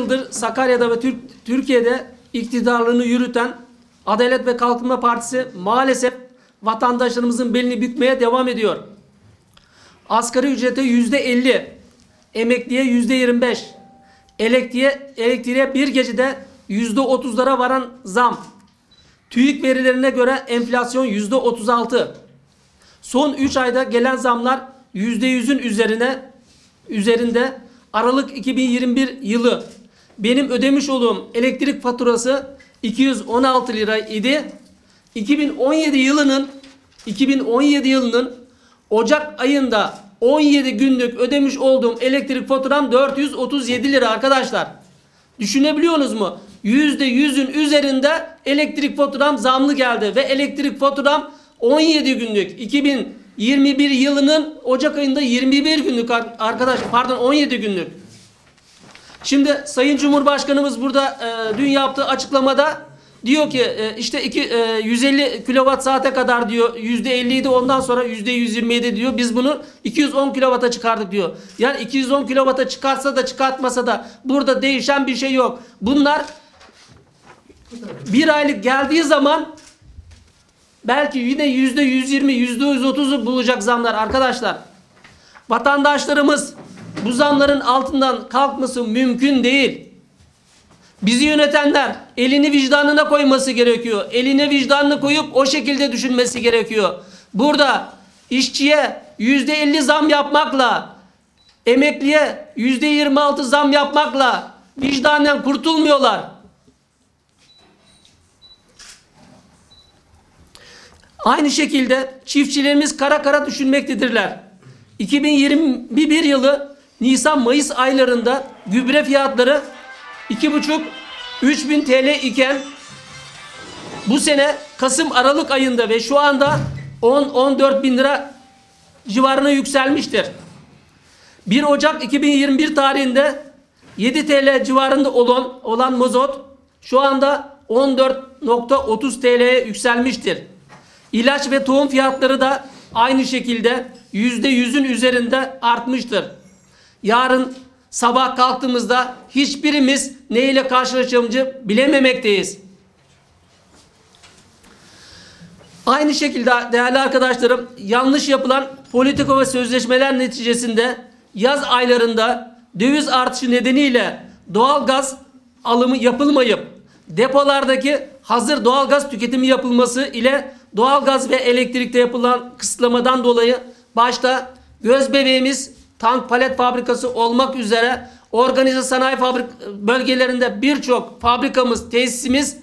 yıldır Sakarya'da ve Türk, Türkiye'de iktidarlığını yürüten Adalet ve Kalkınma Partisi maalesef vatandaşlarımızın belini bükmeye devam ediyor. Asgari ücrete yüzde elli, emekliye yüzde yirmi beş, elektriğe, elektriğe bir gecede yüzde otuzlara varan zam. TÜİK verilerine göre enflasyon yüzde otuz altı. Son 3 ayda gelen zamlar %100'ün üzerine üzerinde Aralık 2021 yılı benim ödemiş olduğum elektrik faturası 216 lira idi. 2017 yılının 2017 yılının Ocak ayında 17 günlük ödemiş olduğum elektrik faturam 437 lira arkadaşlar. Düşünebiliyorsunuz mu? %100'ün üzerinde elektrik faturam zamlı geldi ve elektrik faturam 17 günlük 2021 yılının Ocak ayında 21 günlük ar- arkadaş pardon 17 günlük. Şimdi Sayın Cumhurbaşkanımız burada e, dün yaptığı açıklamada diyor ki e, işte iki, e, 150 kilowatt saate kadar diyor %50 idi ondan sonra %127 diyor. Biz bunu 210 kilovata çıkardık diyor. Yani 210 kilovata çıkarsa da çıkartmasa da burada değişen bir şey yok. Bunlar bir aylık geldiği zaman belki yine yüzde 120, yüzde 130'u bulacak zamlar arkadaşlar. Vatandaşlarımız bu zamların altından kalkması mümkün değil. Bizi yönetenler elini vicdanına koyması gerekiyor. Eline vicdanını koyup o şekilde düşünmesi gerekiyor. Burada işçiye yüzde 50 zam yapmakla, emekliye yüzde 26 zam yapmakla vicdanen kurtulmuyorlar. Aynı şekilde çiftçilerimiz kara kara düşünmektedirler. 2021 yılı Nisan-Mayıs aylarında gübre fiyatları 2,5-3 bin TL iken bu sene Kasım-Aralık ayında ve şu anda 10-14 bin lira civarına yükselmiştir. 1 Ocak 2021 tarihinde 7 TL civarında olan, olan mazot şu anda 14.30 TL'ye yükselmiştir. İlaç ve tohum fiyatları da aynı şekilde %100'ün üzerinde artmıştır. Yarın sabah kalktığımızda hiçbirimiz ne ile karşılaşacağımızı bilememekteyiz. Aynı şekilde değerli arkadaşlarım yanlış yapılan politika ve sözleşmeler neticesinde yaz aylarında döviz artışı nedeniyle doğalgaz alımı yapılmayıp depolardaki hazır doğalgaz tüketimi yapılması ile doğalgaz ve elektrikte yapılan kısıtlamadan dolayı başta göz bebeğimiz tank palet fabrikası olmak üzere organize sanayi fabrik bölgelerinde birçok fabrikamız, tesisimiz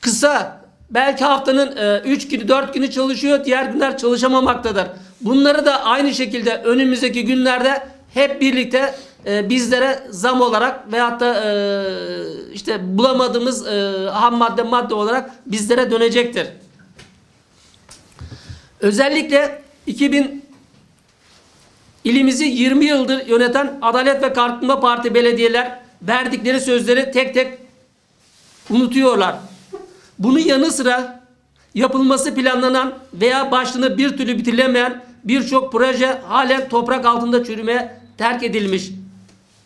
kısa belki haftanın 3 günü 4 günü çalışıyor diğer günler çalışamamaktadır. Bunları da aynı şekilde önümüzdeki günlerde hep birlikte e, bizlere zam olarak veyahut da e, işte bulamadığımız e, ham madde madde olarak bizlere dönecektir. Özellikle 2000 ilimizi 20 yıldır yöneten Adalet ve Kalkınma Parti belediyeler verdikleri sözleri tek tek unutuyorlar. Bunun yanı sıra yapılması planlanan veya başlığını bir türlü bitirilemeyen birçok proje halen toprak altında çürümeye terk edilmiş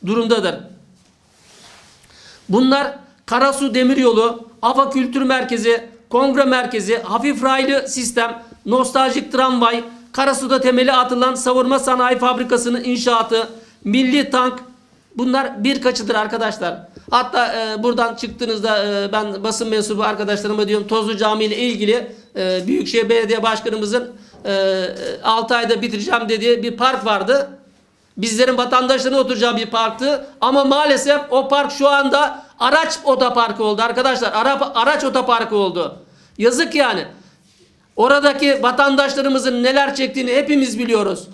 durumdadır. Bunlar Karasu Demiryolu, Afa Kültür Merkezi, Kongre Merkezi, hafif raylı sistem, nostaljik tramvay, Karasu'da temeli atılan savurma sanayi fabrikasının inşaatı, milli tank bunlar birkaçıdır arkadaşlar. Hatta e, buradan çıktığınızda e, ben basın mensubu arkadaşlarıma diyorum Tozlu Camii ile ilgili e, Büyükşehir Belediye Başkanımızın e, 6 ayda bitireceğim dediği bir park vardı. Bizlerin vatandaşlarının oturacağı bir parktı. Ama maalesef o park şu anda araç otoparkı oldu arkadaşlar. Ara, araç otoparkı oldu. Yazık yani. Oradaki vatandaşlarımızın neler çektiğini hepimiz biliyoruz.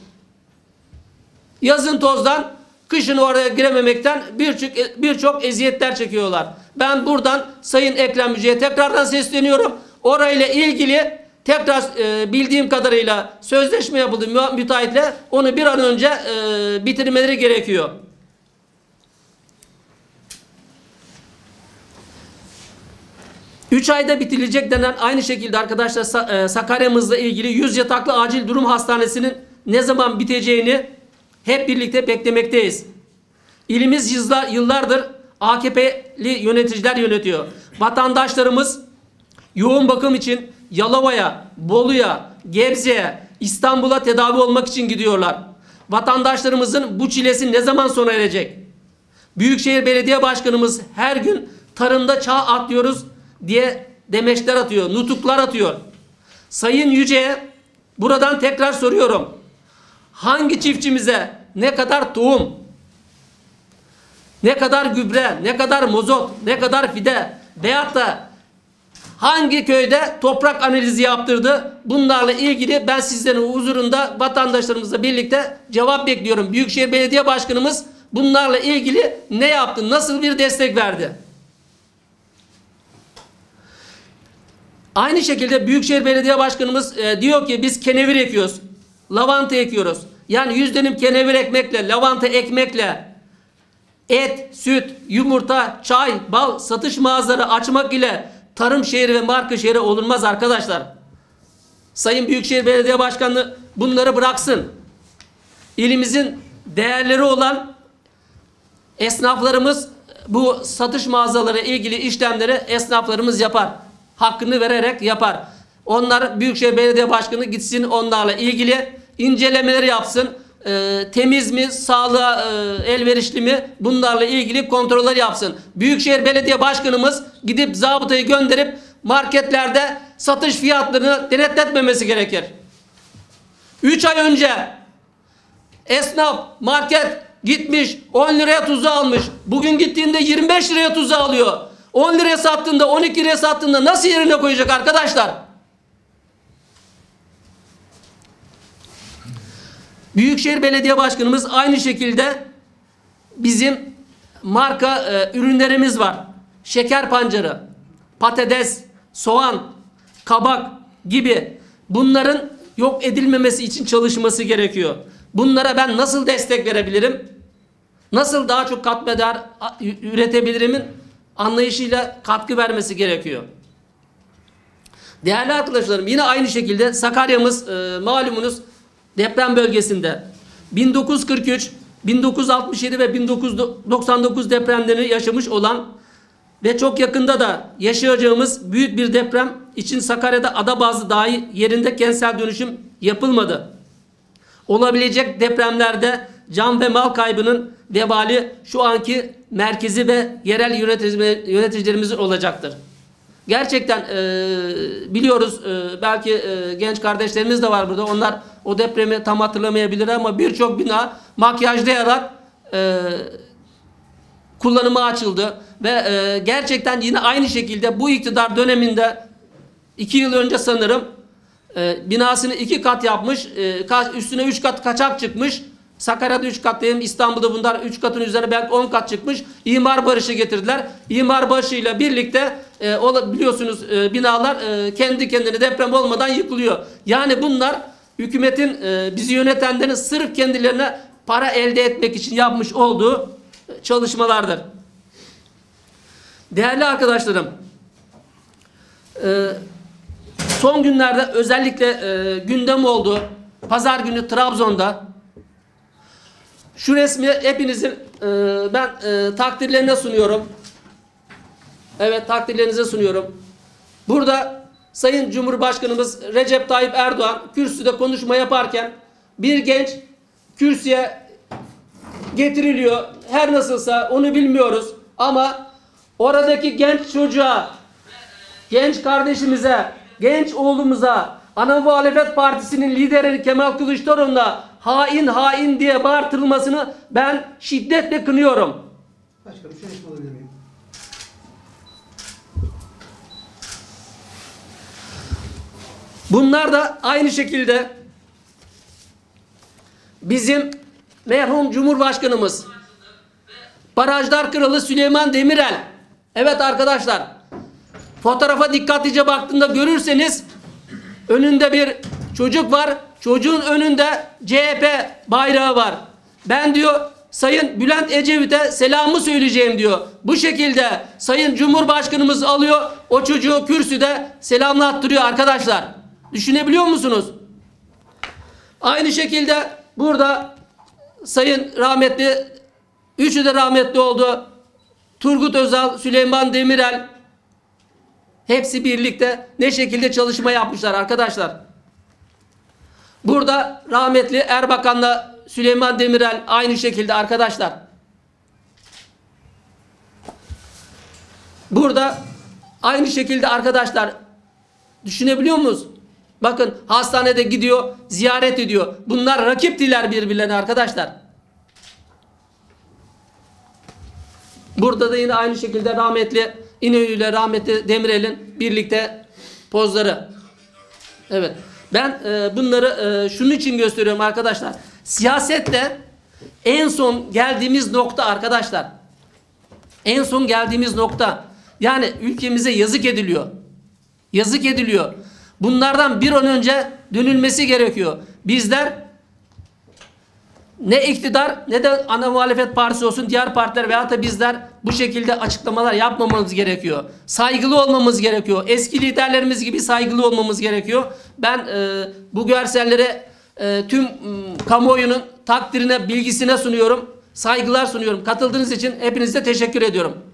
Yazın tozdan, kışın oraya girememekten birçok birçok eziyetler çekiyorlar. Ben buradan Sayın Ekrem Yüce'ye tekrardan sesleniyorum. Orayla ilgili tekrar e, bildiğim kadarıyla sözleşme yapıldı mü- müteahhitle. Onu bir an önce e, bitirmeleri gerekiyor. Üç ayda bitirecek denen aynı şekilde arkadaşlar e, Sakarya'mızla ilgili 100 yataklı acil durum hastanesinin ne zaman biteceğini hep birlikte beklemekteyiz. İlimiz yıllar, yıllardır AKP'li yöneticiler yönetiyor. Vatandaşlarımız yoğun bakım için Yalova'ya, Bolu'ya, Gebze'ye, İstanbul'a tedavi olmak için gidiyorlar. Vatandaşlarımızın bu çilesi ne zaman sona erecek? Büyükşehir Belediye Başkanımız her gün tarımda çağ atlıyoruz diye demeçler atıyor, nutuklar atıyor. Sayın Yüce'ye buradan tekrar soruyorum. Hangi çiftçimize ne kadar tohum, ne kadar gübre, ne kadar mozot, ne kadar fide veyahut da hangi köyde toprak analizi yaptırdı? Bunlarla ilgili ben sizlerin huzurunda vatandaşlarımızla birlikte cevap bekliyorum. Büyükşehir Belediye Başkanımız bunlarla ilgili ne yaptı? Nasıl bir destek verdi? Aynı şekilde Büyükşehir Belediye Başkanımız e, diyor ki biz kenevir ekiyoruz. Lavanta ekiyoruz. Yani yüz dönüm kenevir ekmekle, lavanta ekmekle et, süt, yumurta, çay, bal satış mağazaları açmak ile tarım şehri ve marka şehri olunmaz arkadaşlar. Sayın Büyükşehir Belediye Başkanı bunları bıraksın. İlimizin değerleri olan esnaflarımız bu satış mağazaları ilgili işlemleri esnaflarımız yapar. Hakkını vererek yapar. Onlar Büyükşehir Belediye Başkanı gitsin onlarla ilgili incelemeleri yapsın. Ee, temiz mi, sağlığa e, elverişli mi bunlarla ilgili kontroller yapsın. Büyükşehir Belediye Başkanımız gidip zabıtayı gönderip marketlerde satış fiyatlarını denetletmemesi gerekir. 3 ay önce Esnaf market gitmiş 10 liraya tuzu almış. Bugün gittiğinde 25 liraya tuzu alıyor. 10 liraya sattığında 12 liraya sattığında nasıl yerine koyacak arkadaşlar? Büyükşehir Belediye Başkanımız aynı şekilde bizim marka e, ürünlerimiz var. Şeker pancarı, patates, soğan, kabak gibi bunların yok edilmemesi için çalışması gerekiyor. Bunlara ben nasıl destek verebilirim? Nasıl daha çok katma değer üretebilirimin anlayışıyla katkı vermesi gerekiyor. Değerli arkadaşlarım yine aynı şekilde Sakarya'mız e, malumunuz deprem bölgesinde 1943, 1967 ve 1999 depremlerini yaşamış olan ve çok yakında da yaşayacağımız büyük bir deprem için Sakarya'da ada bazlı dahi yerinde kentsel dönüşüm yapılmadı. Olabilecek depremlerde can ve mal kaybının vebali şu anki merkezi ve yerel yönetici- yöneticilerimizin olacaktır. Gerçekten e, biliyoruz e, belki e, genç kardeşlerimiz de var burada. Onlar o depremi tam hatırlamayabilir ama birçok bina makyajlayarak e, kullanıma açıldı ve e, gerçekten yine aynı şekilde bu iktidar döneminde iki yıl önce sanırım e, binasını iki kat yapmış, e, üstüne üç kat kaçak çıkmış. Sakarya'da üç kat diyeyim, İstanbul'da bunlar üç katın üzerine belki on kat çıkmış. İmar barışı getirdiler. İmar barışıyla birlikte e, biliyorsunuz e, binalar e, kendi kendine deprem olmadan yıkılıyor. Yani bunlar hükümetin e, bizi yönetenlerin sırf kendilerine para elde etmek için yapmış olduğu e, çalışmalardır. Değerli arkadaşlarım, e, son günlerde özellikle e, gündem oldu. Pazar günü Trabzon'da şu resmi hepinizin e, ben e, takdirlerine sunuyorum. Evet takdirlerinize sunuyorum. Burada Sayın Cumhurbaşkanımız Recep Tayyip Erdoğan kürsüde konuşma yaparken bir genç kürsüye getiriliyor. Her nasılsa onu bilmiyoruz ama oradaki genç çocuğa genç kardeşimize, genç oğlumuza, ana muhalefet partisinin lideri Kemal Kılıçdaroğlu'na hain hain diye bağırtılmasını ben şiddetle kınıyorum. Başkanım resmi alabilir miyim? Bunlar da aynı şekilde bizim merhum Cumhurbaşkanımız Barajlar Kralı Süleyman Demirel. Evet arkadaşlar fotoğrafa dikkatlice baktığında görürseniz önünde bir çocuk var. Çocuğun önünde CHP bayrağı var. Ben diyor Sayın Bülent Ecevit'e selamı söyleyeceğim diyor. Bu şekilde Sayın Cumhurbaşkanımız alıyor o çocuğu kürsüde selamlattırıyor arkadaşlar. Düşünebiliyor musunuz? Aynı şekilde burada Sayın rahmetli Üçü de rahmetli oldu. Turgut Özal, Süleyman Demirel hepsi birlikte ne şekilde çalışma yapmışlar arkadaşlar. Burada rahmetli Erbakan'la Süleyman Demirel aynı şekilde arkadaşlar. Burada aynı şekilde arkadaşlar düşünebiliyor musunuz? Bakın hastanede gidiyor, ziyaret ediyor. Bunlar rakiptiler birbirlerine arkadaşlar. Burada da yine aynı şekilde rahmetli İnönü ile rahmetli Demirel'in birlikte pozları. Evet. Ben e, bunları e, şunun için gösteriyorum arkadaşlar. Siyasette en son geldiğimiz nokta arkadaşlar. En son geldiğimiz nokta. Yani ülkemize yazık ediliyor. Yazık ediliyor. Bunlardan bir an önce dönülmesi gerekiyor. Bizler ne iktidar ne de ana muhalefet partisi olsun diğer partiler veyahut da bizler bu şekilde açıklamalar yapmamamız gerekiyor. Saygılı olmamız gerekiyor. Eski liderlerimiz gibi saygılı olmamız gerekiyor. Ben e, bu görselleri e, tüm m, kamuoyunun takdirine, bilgisine sunuyorum. Saygılar sunuyorum. Katıldığınız için hepinize teşekkür ediyorum.